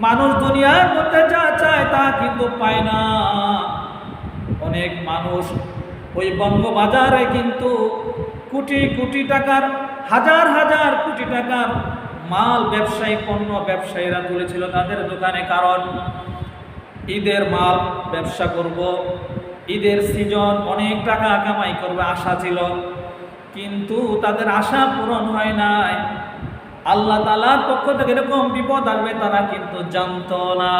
মানুষ দুনিয়ার মধ্যে যা চায় তা কিন্তু পায় না। অনেক মানুষ ওই বঙ্গবাজারে কিন্তু কোটি কোটি টাকার, হাজার হাজার কোটি টাকার মাল ব্যবসায়ী, পণ্য ব্যবসায়ীরা তুলেছিল তাদের দোকানে। কারণ ঈদের মাল ব্যবসা করব, ঈদের সিজন, অনেক টাকা কামাই করবে, আশা ছিল। কিন্তু তাদের আশা পূরণ হয় নাই। আল্লাহ তালার পক্ষ থেকে এরকম বিপদ আসবে, তারা কিন্তু জানতো না।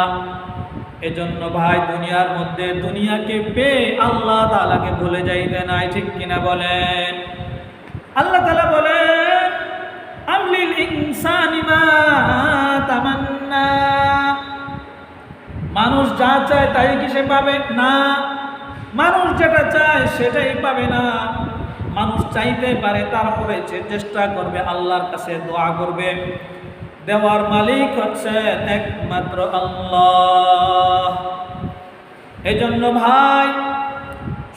এজন্য ভাই, দুনিয়ার মধ্যে দুনিয়াকে পেয়ে আল্লাহ তালাকে ভুলে যাইতে নাই, ঠিক কিনা বলেন? আল্লাহ তালা বলেন তামান্না। মানুষ যা চায় তাই কি সে পাবে? না। মানুষ যেটা চায় সেটাই পাবে না। মানুষ চাইতে পারে তারপরে সে চেষ্টা করবে, আল্লাহর কাছে দোয়া করবে। দেওয়ার মালিক হচ্ছেন একমাত্র আল্লাহ। এই জন্য ভাই,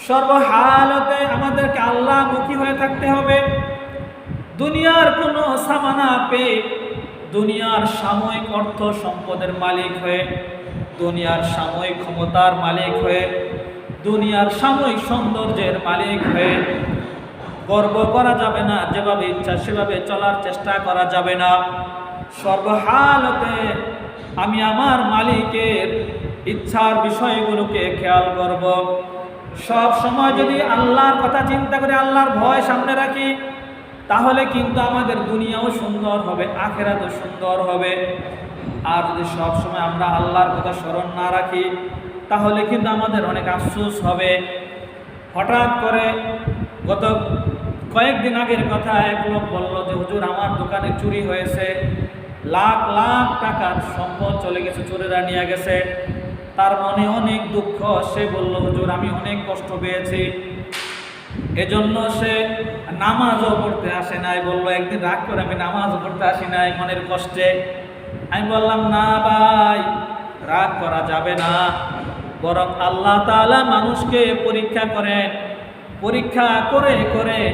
সর্বহালতে আমাদেরকে আল্লাহমুখী হয়ে থাকতে হবে। দুনিয়ার কোনো সামানা পেয়ে দুনিয়ার সাময়িক অর্থ সম্পদের মালিক হয়ে, দুনিয়ার সাময়িক ক্ষমতার মালিক হয়ে, দুনিয়ার সাময়িক সৌন্দর্যের মালিক হয়ে গর্ব করা যাবে না, যেভাবে ইচ্ছা সেভাবে চলার চেষ্টা করা যাবে না। সর্বহালতে আমি আমার মালিকের ইচ্ছার বিষয়গুলোকে খেয়াল করব। সব সময় যদি আল্লাহর কথা চিন্তা করে আল্লাহর ভয় সামনে রাখি, তাহলে কিন্তু আমাদের দুনিয়াও সুন্দর হবে, আখেরাতও সুন্দর হবে। আর যদি সব সময় আমরা আল্লাহর কথা স্মরণ না রাখি, তাহলে কিন্তু আমাদের অনেক আফসোস হবে। হঠাৎ করে গত কয়েকদিন আগের কথা এক লোক বলল যে, হুজুর, আমার দোকানে চুরি হয়েছে। লাখ লাখ টাকার সম্পদ চলে গেছে, চোরেরা নিয়ে গেছে। তার মনে অনেক দুঃখ। সে বলল, হুজুর, আমি অনেক কষ্ট পেয়েছি। এজন্য সে নামাজও পড়তে আসে নাই। বলল, একদিন রাগ করে আমি নামাজ পড়তে আসি নাই মনের কষ্টে। আমি বললাম, না ভাই, রাগ করা যাবে না। বরং আল্লাহ তাআলা মানুষকে পরীক্ষা করেন। পরীক্ষা করে করে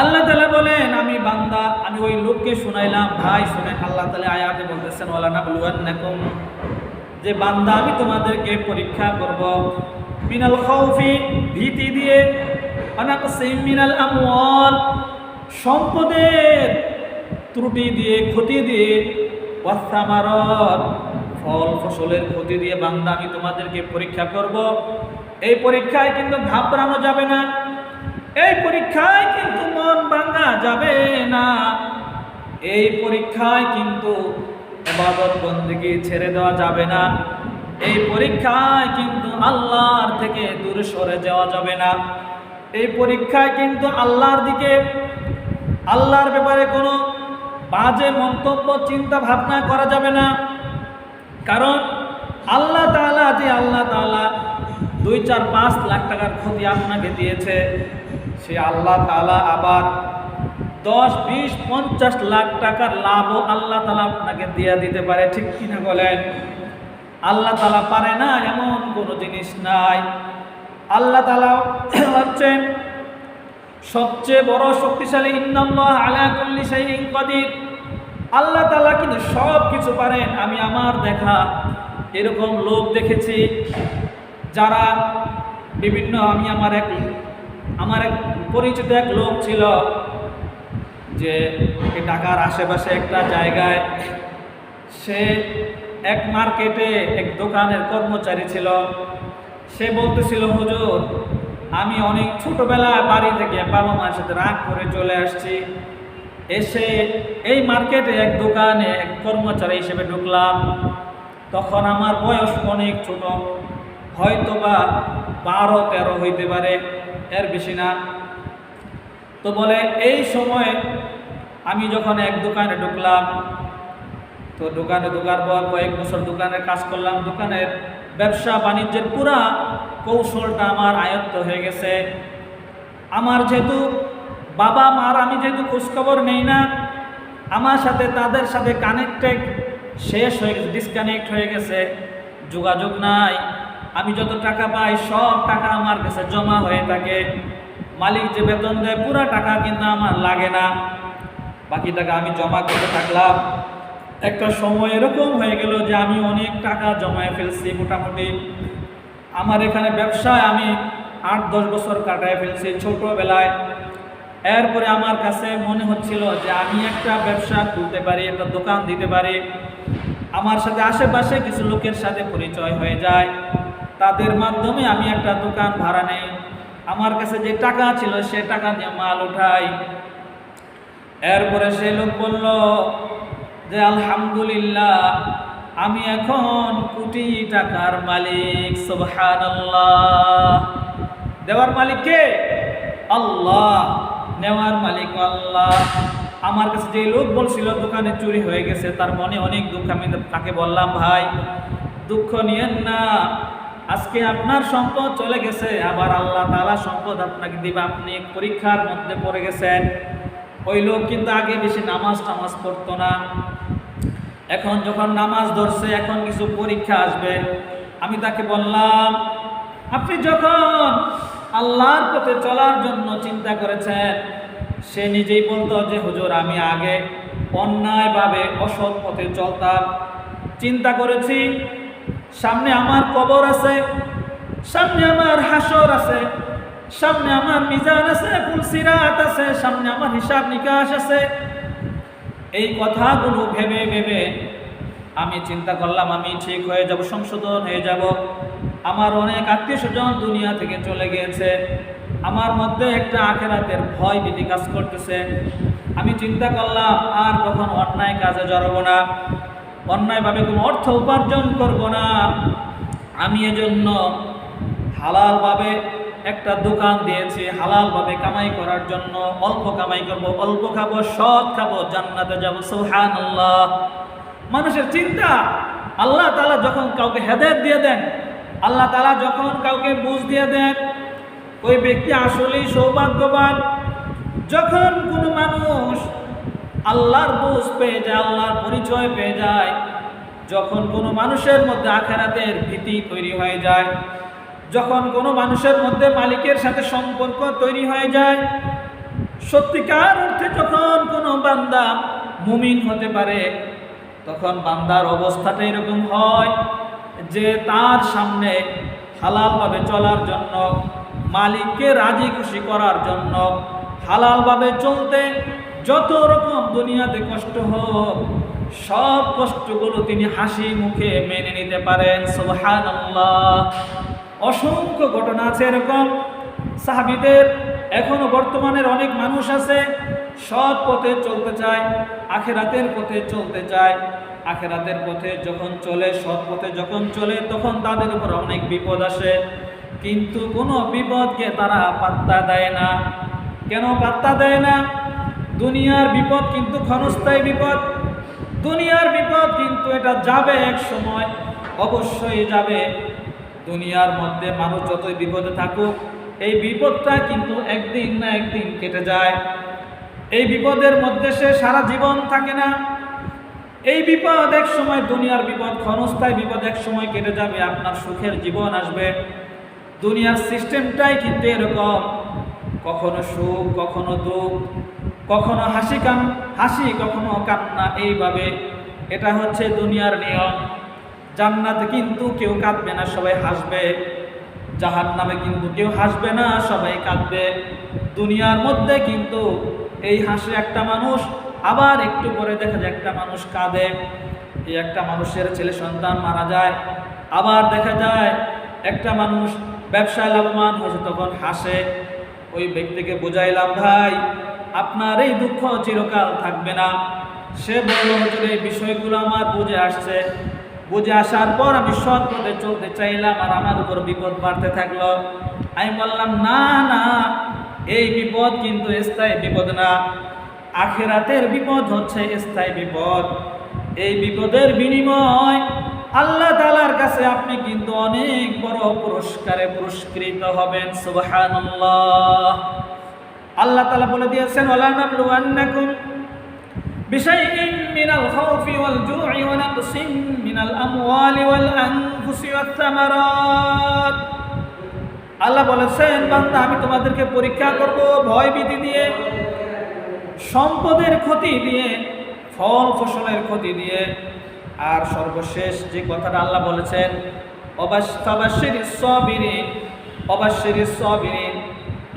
আল্লাহ তালা বলেন, আমি বান্দা, আমি ওই লোককে শুনাইলাম। ভাই, শুনেন, আল্লাহ তালা আয়াতে বলতেছেন ওয়ালা নাবলুয়ান্নাকুম যে বান্দা, আমি তোমাদেরকে পরীক্ষা করব। মিনাল খাউফি, ভীতি দিয়ে, অনাকসিম মিনাল আমল সম্পদের ত্রুটি দিয়ে, ক্ষতি দিয়ে ওয়াসামারত ফল ফসলের ক্ষতি দিয়ে বান্দা, আমি তোমাদেরকে পরীক্ষা করব। এই পরীক্ষায় কিন্তু ঘাবড়ানো যাবে না। এই পরীক্ষায় কিন্তু মন ভাঙা যাবে না। এই পরীক্ষায় কিন্তু এবাদত বন্দিকে ছেড়ে দেওয়া যাবে না। এই পরীক্ষায় কিন্তু আল্লাহর থেকে দূরে সরে যাওয়া যাবে না। এই পরীক্ষায় কিন্তু আল্লাহর দিকে, আল্লাহর ব্যাপারে কোনো বাজে মন্তব্য, চিন্তা ভাবনা করা যাবে না। কারণ আল্লাহ তাআলা যে আল্লাহ তাআলা দুই চার পাঁচ লাখ টাকার ক্ষতি আপনাকে দিয়েছে সে আল্লাহ তালা আবার দশ, বিশ, পঞ্চাশ লাখ টাকার লাভও আল্লাহ তালা আপনাকে দিয়ে দিতে পারে, ঠিক কিনা বলেন? আল্লাহ তালা পারে না, এমন কোনো জিনিস নাই। আল্লাহ তালা হচ্ছেন সবচেয়ে বড় শক্তিশালী, ইন্নাল্লাহ আলা কুল্লি শাইইন কাদির। আল্লাহ তাআলা কিন্তু সব কিছু পারেন, আমি আমার দেখা। এরকম লোক দেখেছি যারা বিভিন্ন, আমি আমার এক আমার এক পরিচিত এক লোক ছিল যে ঢাকার আশেপাশে একটা জায়গায় সে এক মার্কেটে এক দোকানের কর্মচারী ছিল। সে বলতেছিল, হুজুর, আমি অনেক ছোটবেলায় বাড়ি থেকে বাবা মায়ের সাথে রাগ করে চলে আসছি। এসে এই মার্কেটে এক দোকানে এক কর্মচারী হিসেবে ঢুকলাম। তখন আমার বয়স অনেক ছোট হয়তো বা বারো তেরো হইতে পারে। এর বেশি না। তো বলে, এই সময় আমি যখন এক দোকানে ঢুকলাম, তো দোকানে ঢোকার পর কয়েক বছর দোকানের কাজ করলাম, দোকানের ব্যবসা বাণিজ্যের পুরা কৌশলটা আমার আয়ত্ত হয়ে গেছে। আমার যেহেতু বাবা, মার আমি যেহেতু খোঁজখবর নেই না, আমার সাথে তাদের সাথে কানেক্টেড শেষ হয়ে গেছে ডিসকানেক্ট হয়ে গেছে। যোগাযোগ নাই। আমি যত টাকা পাই, সব টাকা আমার কাছে জমা হয়ে থাকে। মালিক যে বেতন দেয়, পুরো টাকা কিন্তু আমার লাগে না। বাকি টাকা আমি জমা করতে থাকলাম। একটা সময় এরকম হয়ে গেল যে আমি অনেক টাকা জমায় ফেলছি মোটামুটি। আমার এখানে ব্যবসায় আমি আট দশ বছর কাটায় ফেলছি ছোটবেলায়। এরপরে আমার কাছে মনে হচ্ছিল যে আমি একটা ব্যবসা খুলতে পারি, একটা দোকান দিতে পারি। আমার সাথে আশেপাশে কিছু লোকের সাথে পরিচয় হয়ে যায়। তাদের মাধ্যমে আমি একটা দোকান ভাড়া নেই। আমার কাছে যে টাকা ছিল, সে টাকা দিয়ে মাল উঠাই। এরপরে সে লোক বলল যে, আলহামদুলিল্লাহ, আমি এখন কোটি টাকার মালিক, সুবহানাল্লাহ। দেওয়ার মালিক কে? আল্লাহ। নেওয়ার মালিক আল্লাহ। আমার কাছে যে লোক বলছিল, দোকানে চুরি হয়ে গেছে। তার মনে অনেক দুঃখ, আমি তাকে বললাম, ভাই, দুঃখ নিয়েন না। আজকে আপনার সম্পদ চলে গেছে, আবার আল্লাহ তাআলা সম্পদ আপনাকে দিবে। আপনি পরীক্ষার মধ্যে পড়ে গেছেন। ওই লোক কিন্তু আগে বেশি নামাজ টামাজ পড়তো না। এখন যখন নামাজ ধরছে, এখন কিছু পরীক্ষা আসবে। আমি তাকে বললাম, আপনি যখন আল্লাহর পথে চলার জন্য চিন্তা করেছেন, সে নিজেই বলতো যে, হুজুর, আমি আগে অন্যায়ভাবে অসৎ পথে চলতাম। চিন্তা করেছি সামনে আমার কবর আছে, সামনে আমার হাসর আছে, সামনে আমার মিজান আছে ফুলসিরাত আছে, সামনে আমার হিসাব নিকাশ আছে। এই কথাগুলো ভেবে ভেবে আমি চিন্তা করলাম, আমি ঠিক হয়ে যাব, সংশোধন হয়ে যাব। আমার অনেক আত্মীয় স্বজন দুনিয়া থেকে চলে গিয়েছে। আমার মধ্যে একটা আখেরাতের ভয় ভীতি কাজ করতেছে। আমি চিন্তা করলাম, আর কখন অন্যায় কাজে জড়াবো না। অন্যায়ভাবে কোনো অর্থ উপার্জন করব না। আমি এজন্য হালালভাবে একটা দোকান দিয়েছি, হালালভাবে কামাই করার জন্য। অল্প কামাই করব, অল্প খাব, সৎ খাব, জান্নাতে যাব সুহান আল্লাহ মানুষের চিন্তা, আল্লাহ তালা যখন কাউকে হেদায়ত দিয়ে দেন, আল্লাহ তালা যখন কাউকে বুঝ দিয়ে দেন, ওই ব্যক্তি আসলেই সৌভাগ্যবান। যখন কোনো মানুষ আল্লাহর বুঝ পেয়ে যায়, আল্লাহর পরিচয় পেয়ে যায়, যখন কোনো মানুষের মধ্যে আখেরাতের ভীতি তৈরি হয়ে যায়, যখন কোনো মানুষের মধ্যে মালিকের সাথে সম্পর্ক তৈরি হয়ে যায়, সত্যিকার অর্থে যখন কোনো বান্দা মুমিন হতে পারে, তখন বান্দার অবস্থাটা এরকম হয় যে তার সামনে হালালভাবে চলার জন্য, মালিককে রাজি খুশি করার জন্য, হালালভাবে চলতে যত রকম দুনিয়াতে কষ্ট হোক, সব কষ্টগুলো তিনি হাসি মুখে মেনে নিতে পারেন। সুবহান অসংখ্য ঘটনা আছে এরকম। সাহাবিদের এখনও বর্তমানের অনেক মানুষ আছে সৎ পথে চলতে চায়, আখেরাতের পথে চলতে চায়। আখেরাতের পথে যখন চলে সৎ পথে যখন চলে, তখন তাদের উপর অনেক বিপদ আসে। কিন্তু কোনো বিপদকে তারা পাত্তা দেয় না। কেন পাত্তা দেয় না? দুনিয়ার বিপদ কিন্তু ক্ষণস্থায়ী বিপদ। দুনিয়ার বিপদ কিন্তু এটা যাবে এক সময়, অবশ্যই যাবে। দুনিয়ার মধ্যে মানুষ যতই বিপদে থাকুক, এই বিপদটা কিন্তু একদিন না একদিন কেটে যায়। এই বিপদের মধ্যে সে সারা জীবন থাকে না। এই বিপদ এক সময় দুনিয়ার বিপদ, ক্ষণস্থায়ী বিপদ এক সময় কেটে যাবে, আপনার সুখের জীবন আসবে। দুনিয়ার সিস্টেমটাই কিন্তু এরকম। কখনো সুখ, কখনো দুঃখ কখনো হাসি কান হাসি কখনো কান্না, এইভাবে। এটা হচ্ছে দুনিয়ার নিয়ম। জান্নাতে কিন্তু কেউ কাঁদবে না, সবাই হাসবে। জাহান নামে কিন্তু কেউ হাসবে না, সবাই কাঁদবে। দুনিয়ার মধ্যে কিন্তু এই হাসে একটা মানুষ, আবার একটু পরে দেখা যায় একটা মানুষ কাঁদে। এই একটা মানুষের ছেলে সন্তান মারা যায়, আবার দেখা যায় একটা মানুষ ব্যবসায় লাভবান হয়েছে, তখন হাসে। ওই ব্যক্তিকে বুঝাইলাম, ভাই আপনার এই দুঃখ চিরকাল থাকবে না। সে বলল, হুজুর, এই বিষয়গুলো আমার বুঝে আসছে। বুঝে আসার পর আমি সৎ পথে চলতে চাইলাম আর আমার উপর বিপদ বাড়তে থাকল। আমি বললাম, না না, এই বিপদ কিন্তু স্থায়ী বিপদ না। আখেরাতের বিপদ হচ্ছে স্থায়ী বিপদ। এই বিপদের বিনিময় আল্লাহ তালার কাছে আপনি কিন্তু অনেক বড় পুরস্কারে পুরস্কৃত হবেন। সুবহানাল্লাহ। আল্লাহ তালা বলে দিয়েছেন ওলা নাবলুয়ান্নাকুম بشيء من الخوف والجوع ونقص من الأموال والأنفس والثمرات আল্লাহ বলেছেন বান্দা আমি তোমাদেরকে পরীক্ষা করব ভয় ভীতি দিয়ে সম্পদের ক্ষতি দিয়ে ফল ফসলের ক্ষতি দিয়ে আর সর্বশেষ যে কথাটা আল্লাহ বলেছেন অবাশ্বর সবিরিন অবাশ্বর সবিরিন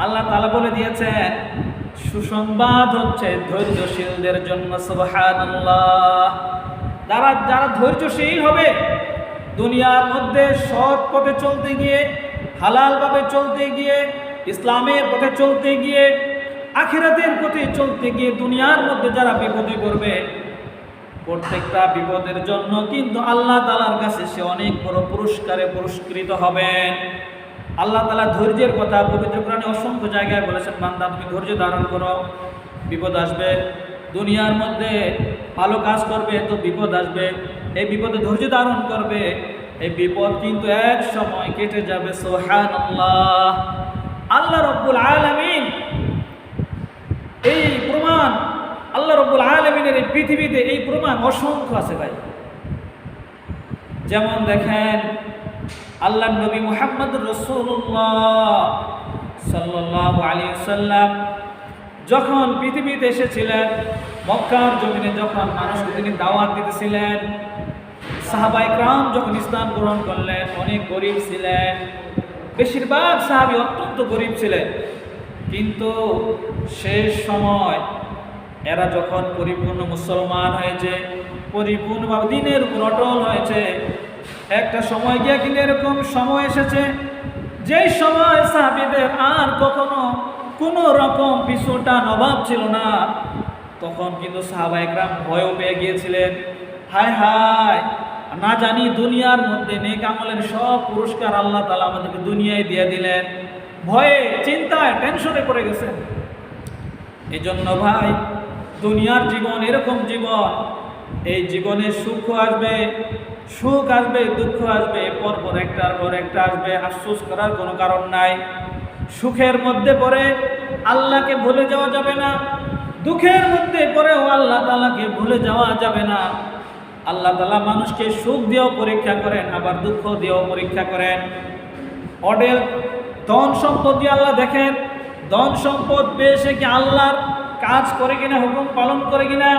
আল্লাহ তালা বলে দিয়েছেন, সুসংবাদ হচ্ছে ধৈর্যশীলদের জন্য, সুবহানাল্লাহ। যারা যারা ধৈর্যশীল হবে, দুনিয়ার মধ্যে সৎ পথে চলতে গিয়ে, হালালভাবে চলতে গিয়ে, ইসলামের পথে চলতে গিয়ে, আখিরাতের পথে চলতে গিয়ে দুনিয়ার মধ্যে যারা বিপদে পড়বে, প্রত্যেকটা বিপদের জন্য কিন্তু আল্লাহ তালার কাছে সে অনেক বড় পুরস্কারে পুরস্কৃত হবেন। আল্লাহ তালা ধৈর্যের কথা পবিত্র কোরআনে অসংখ্য জায়গায় বলেছেন, বান্দা, তুমি ধৈর্য ধারণ করো, বিপদ আসবে, দুনিয়ার মধ্যে ভালো কাজ করবে তো বিপদ আসবে, এই বিপদে ধৈর্য ধারণ করবে, এই বিপদ কিন্তু এক সময় কেটে যাবে সোহান আল্লাহ আল্লাহ রব্বুল আলমিন এই প্রমাণ, আল্লাহ রব্বুল আলমিনের এই পৃথিবীতে এই প্রমাণ অসংখ্য আছে ভাই। যেমন দেখেন আল্লাহ নবী মোহাম্মদ রসুল্লাহ সাল্লাহ আলী সাল্লাম যখন পৃথিবীতে এসেছিলেন, মক্কার জমিনে যখন মানুষকে তিনি দাওয়াত দিতেছিলেন সাহাবাই ক্রাম যখন ইসলাম গ্রহণ করলেন, অনেক গরিব ছিলেন। বেশিরভাগ সাহাবি অত্যন্ত গরিব ছিলেন। কিন্তু শেষ সময় এরা যখন পরিপূর্ণ মুসলমান হয়েছে, পরিপূর্ণভাবে দিনের উপর অটল হয়েছে একটা সময় গিয়ে কিন্তু এরকম সময় এসেছে, যেই সময় সাহাবিদের আর কখনো কোনো রকম পিছুটা নবাব ছিল না, তখন কিন্তু সাহাবাইকরাম ভয়ও পেয়ে গিয়েছিলেন। হায় হায়, না জানি দুনিয়ার মধ্যে নেক আমলের সব পুরস্কার আল্লাহ তালা আমাদেরকে দুনিয়ায় দিয়ে দিলেন। ভয়ে, চিন্তায় টেনশনে পড়ে গেছেন। এই জন্য ভাই, দুনিয়ার জীবন এরকম জীবন এই জীবনে সুখ আসবে সুখ আসবে, দুঃখ আসবে, পরপর একটার পর একটা আসবে, আফসোস করার কোনো কারণ নাই। সুখের মধ্যে পরে আল্লাহকে ভুলে যাওয়া যাবে না, দুঃখের মধ্যে পড়েও আল্লাহ তালাকে ভুলে যাওয়া যাবে না। আল্লাহ তালা মানুষকে সুখ দিয়েও পরীক্ষা করেন, আবার দুঃখ দিয়েও পরীক্ষা করেন। অডেল ধন সম্পদ দিয়ে আল্লাহ দেখেন, ধন সম্পদ পেয়ে সে কি আল্লাহর কাজ করে কিনা, হুকুম পালন করে কিনা?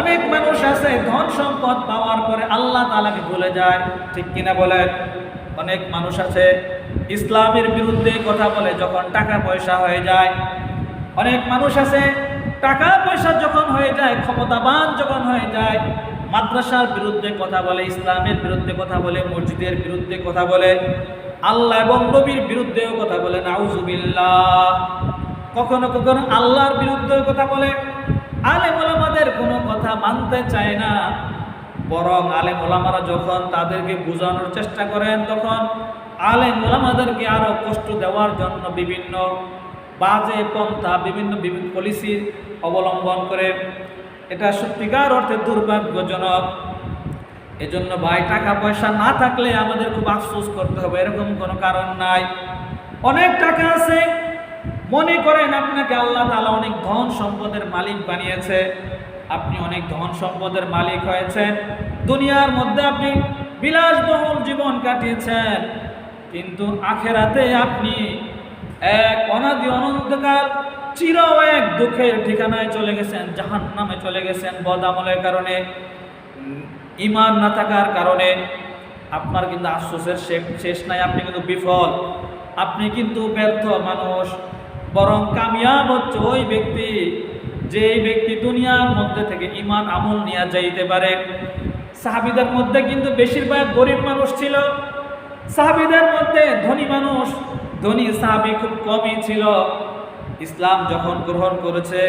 অনেক মানুষ আছে, ধন সম্পদ পাওয়ার পরে আল্লাহ তালাকে ভুলে যায়। ঠিক কিনা বলেন? অনেক মানুষ আছে, ইসলামের বিরুদ্ধে কথা বলে যখন টাকা পয়সা হয়ে যায়। অনেক মানুষ আছে, টাকা পয়সা যখন হয়ে যায়, ক্ষমতাবান যখন হয়ে যায়, মাদ্রাসার বিরুদ্ধে কথা বলে, ইসলামের বিরুদ্ধে কথা বলে, মসজিদের বিরুদ্ধে কথা বলে, আল্লাহ এবং নবীর বিরুদ্ধেও কথা বলে, নাউজুবিল্লাহ। কখনো কখনো আল্লাহর বিরুদ্ধেও কথা বলে। আলেম কোনো কথা মানতে চায় না। বরং আলেম ওলামারা যখন তাদেরকে বোঝানোর চেষ্টা করেন, তখন আলেম ওলামাদেরকে আরও কষ্ট দেওয়ার জন্য বিভিন্ন বাজে পন্থা, বিভিন্ন বিভিন্ন পলিসি অবলম্বন করে। এটা সত্যিকার অর্থে দুর্ভাগ্যজনক। এজন্য ভাই, টাকা পয়সা না থাকলে আমাদের খুব আফসোস করতে হবে, এরকম কোনো কারণ নাই। অনেক টাকা আছে। মনে করেন আপনাকে আল্লাহ তালা অনেক ধন সম্পদের মালিক বানিয়েছে। আপনি অনেক ধন সম্পদের মালিক হয়েছেন। দুনিয়ার মধ্যে আপনি বিলাসবহুল জীবন কাটিয়েছেন। কিন্তু আখেরাতে আপনি এক অনাদি অনন্তকাল চির এক দুঃখের ঠিকানায় চলে গেছেন জাহান নামে চলে গেছেন বদামলের কারণে ইমান না থাকার কারণে। আপনার কিন্তু আশ্বাসের শেষ নাই, আপনি কিন্তু বিফল। আপনি কিন্তু ব্যর্থ মানুষ, বরং কামিয়াব হচ্ছে ওই ব্যক্তি যে এই ব্যক্তি দুনিয়ার মধ্যে থেকে ইমান আমল নিয়ে যাইতে পারে, সাহাবিদের মধ্যে কিন্তু বেশিরভাগ গরিব মানুষ ছিল। সাহাবিদের মধ্যে ধনী মানুষ, ধনী সাহাবি খুব কমই ছিল। ইসলাম যখন গ্রহণ করেছে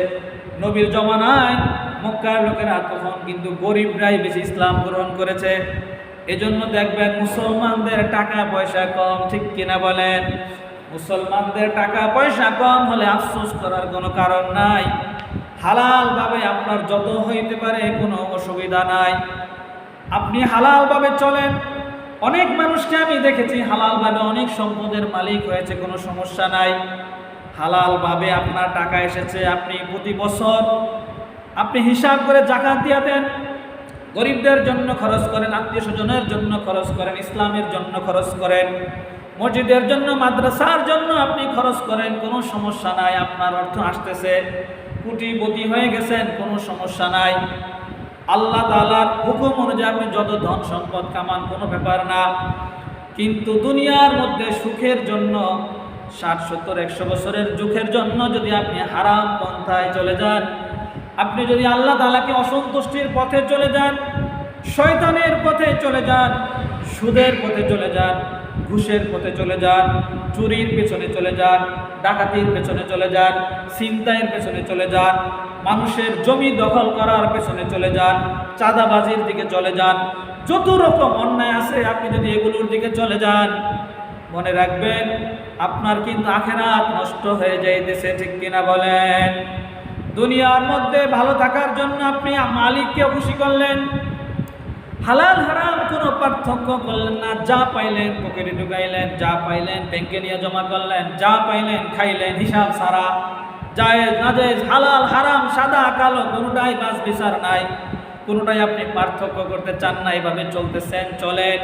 নবীর জমানায়, মক্কার লোকেরা তখন কিন্তু গরিবরাই বেশি ইসলাম গ্রহণ করেছে। এজন্য দেখবেন মুসলমানদের টাকা পয়সা কম, ঠিক কিনা বলেন? মুসলমানদের টাকা পয়সা কম হলে আফসোস করার কোনো কারণ নাই। হালালভাবে আপনার যত হইতে পারে কোনো অসুবিধা নাই। আপনি হালালভাবে চলেন। অনেক মানুষকে আমি দেখেছি হালালভাবে অনেক সম্পদের মালিক হয়েছে, কোনো সমস্যা নাই। হালালভাবে আপনার টাকা এসেছে, আপনি প্রতি বছর আপনি হিসাব করে জাকাত দিয়ে দেন। গরিবদের জন্য খরচ করেন, আত্মীয় স্বজনের জন্য খরচ করেন, ইসলামের জন্য খরচ করেন, মসজিদের জন্য, মাদ্রাসার জন্য আপনি খরচ করেন, কোনো সমস্যা নাই, আপনার অর্থ আসতেছে। কোটিপতি হয়ে গেছেন, কোনো সমস্যা নাই। আল্লাহ তালার হুকুম অনুযায়ী আপনি যত ধন সম্পদ কামান, কোনো ব্যাপার না। কিন্তু দুনিয়ার মধ্যে সুখের জন্য, ষাট, সত্তর, একশো বছরের যুখের জন্য যদি আপনি হারাম পন্থায় চলে যান, আপনি যদি আল্লাহ তালাকে অসন্তুষ্টির পথে চলে যান, শয়তানের পথে চলে যান, সুদের পথে চলে যান ঘুষের পথে চলে যান, চুরির পেছনে চলে যান, ডাকাতির পেছনে চলে যান, ছিনতাইয়ের পেছনে চলে যান, মানুষের জমি দখল করার পেছনে চলে যান, চাঁদাবাজির দিকে চলে যান, যত রকম অন্যায় আছে, আপনি যদি এগুলোর দিকে চলে যান, মনে রাখবেন, আপনার কিন্তু আখেরাত নষ্ট হয়ে যাইতেছে, ঠিক কিনা বলেন? দুনিয়ার মধ্যে ভালো থাকার জন্য আপনি মালিককে খুশি করলেন হালাল, হারাম কোনো পার্থক্য করলেন না। যা পাইলেন, পকেটে ঢুকাইলেন, যা পাইলেন, ব্যাংকে নিয়ে জমা করলেন, যা পাইলেন, খাইলেন, হিসাব সারা। জায়েজ নাজেজ হালাল, হারাম, সাদা, কালো, কোনোটাই বাস বিচার নাই। কোনোটাই আপনি পার্থক্য করতে চান না এইভাবে চলতেছেন, চলেন।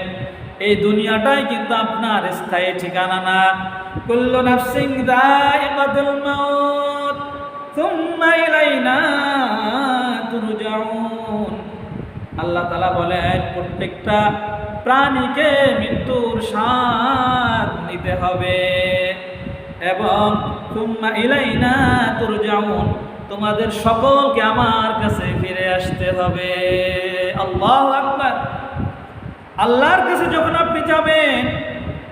এই দুনিয়াটাই কিন্তু আপনার স্থায়ী ঠিকানা না। কুল্লু নাফসিং দায়িকাতুল মাউত, সুম্মা ইলাইনা তুরজাউন। আল্লাহ তালা বলেন, প্রত্যেকটা প্রাণীকে মৃত্যুর স্বাদ নিতে হবে। এবং তুম্মা ইলাইনা যেমন তোমাদের সকলকে আমার কাছে ফিরে আসতে হবে। আল্লাহ আকবার। আল্লাহর কাছে যখন আপনি যাবেন,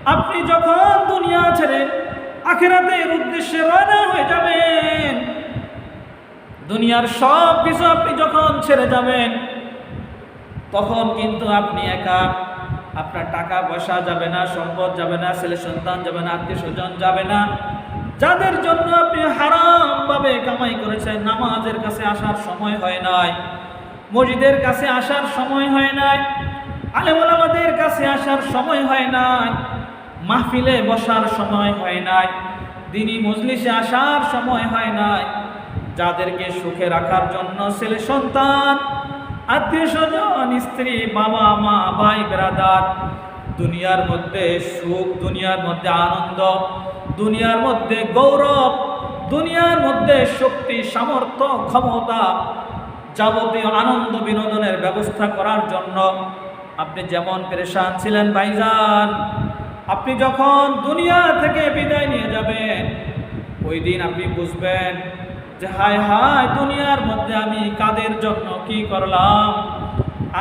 আপনি যখন দুনিয়া ছেড়ে আখেরাতের উদ্দেশ্যে রওনা হয়ে যাবেন, দুনিয়ার সব কিছু আপনি যখন ছেড়ে যাবেন তখন কিন্তু আপনি একা, আপনার টাকা পয়সা যাবে না, সম্পদ যাবে না, ছেলে সন্তান যাবে না, আত্মীয় স্বজন যাবে না। যাদের জন্য আপনি হারামভাবে কামাই করেছেন, নামাজের কাছে আসার সময় হয় নাই, মসজিদের কাছে আসার সময় হয় নাই আলেমাদের কাছে আসার সময় হয় নাই, মাহফিলে বসার সময় হয় নাই, দিনী মজলিসে আসার সময় হয় নাই, যাদেরকে সুখে রাখার জন্য ছেলে সন্তান আত্মীয় স্বজন, স্ত্রী, বাবা, মা, ভাই বেড়াদার দুনিয়ার মধ্যে সুখ, দুনিয়ার মধ্যে আনন্দ, দুনিয়ার মধ্যে গৌরব, দুনিয়ার মধ্যে শক্তি, সামর্থ্য, ক্ষমতা যাবতীয় আনন্দ বিনোদনের ব্যবস্থা করার জন্য আপনি যেমন পেরেশান ছিলেন ভাইজান, আপনি যখন দুনিয়া থেকে বিদায় নিয়ে যাবেন, ওই দিন আপনি বুঝবেন যে হায় হায়, দুনিয়ার মধ্যে আমি কাদের জন্য কি করলাম?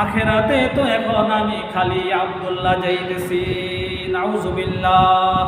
আখেরাতে তো এখন আমি খালি আবদুল্লাহ যাইতেছি নাউজুবিল্লাহ।